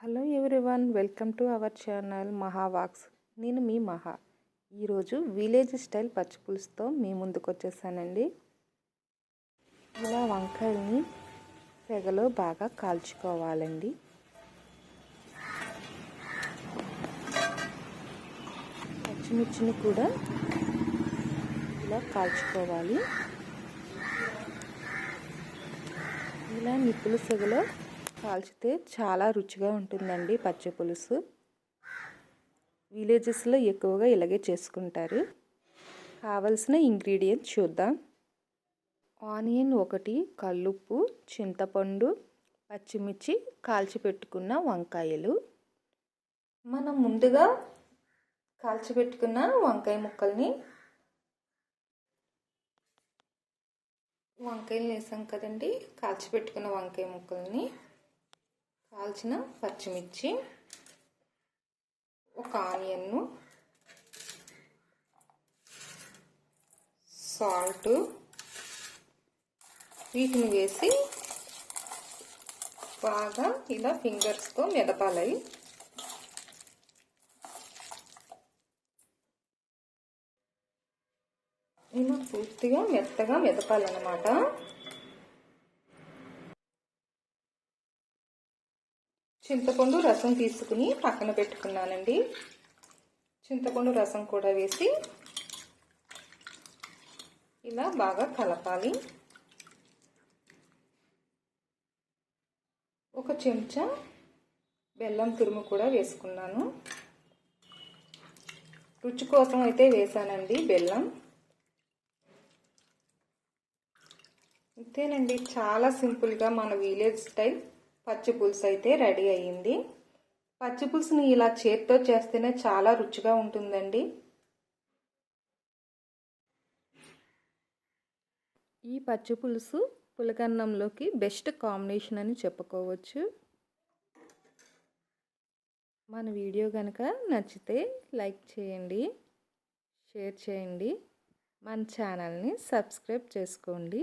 Hello everyone welcome to our channel Mahavox నేను మీ మహా. ఈరోజు విలేజ్ స్టైల్ పచ్చి పులుసుతో మీ ముందుకు వచ్చేసానండి. ఇలా వంకాయని తెగలో బాగా కాల్చుకోవాలండి. పచ్చిమిర్చిని కూడా ఇలా కాల్చుకోవాలి. ఇలా నిప్పుల సెగలో కాల్చితే చాలా రుచిగా ఉంటుందండి పచ్చి పులుసు. విలేజెస్లో ఎక్కువగా ఇలాగే చేసుకుంటారు. కావలసిన ఇంగ్రీడియంట్స్ చూద్దాం. ఆనియన్ ఒకటి కల్లుప్పు చింతపండు పచ్చిమిర్చి కాల్చిపెట్టుకున్న వంకాయలు. మనం ముందుగా కాల్చిపెట్టుకున్న వంకాయ ముక్కల్ని వంకాయలు వేసాం కదండి. కాల్చిపెట్టుకున్న వంకాయ ముక్కల్ని కాల్చిన పచ్చిమిర్చి ఒక ఆనియన్ను సాల్ట్ వీటిని వేసి బాగా ఇలా ఫింగర్స్తో మెదపాలి. ఇలా పూర్తిగా మెత్తగా మెదపాలన్నమాట. చింతపండు రసం తీసుకుని పక్కన పెట్టుకున్నానండి. చింతపండు రసం కూడా వేసి ఇలా బాగా కలపాలి. ఒక చెంచా బెల్లం తురుము కూడా వేసుకున్నాను. రుచి కోసం అయితే వేసానండి బెల్లం. అంతేనండి చాలా సింపుల్గా మన విలేజ్ స్టైల్. పచ్చి పులుసు అయితే రెడీ అయ్యింది. పచ్చి పులుసుని ఇలా చేత్తో చేస్తేనే చాలా రుచిగా ఉంటుందండి. ఈ పచ్చి పులుసు పులకన్నంలోకి బెస్ట్ కాంబినేషన్ అని చెప్పుకోవచ్చు. మన వీడియో కనుక నచ్చితే లైక్ చేయండి షేర్ చేయండి. మన ఛానల్ని సబ్స్క్రైబ్ చేసుకోండి.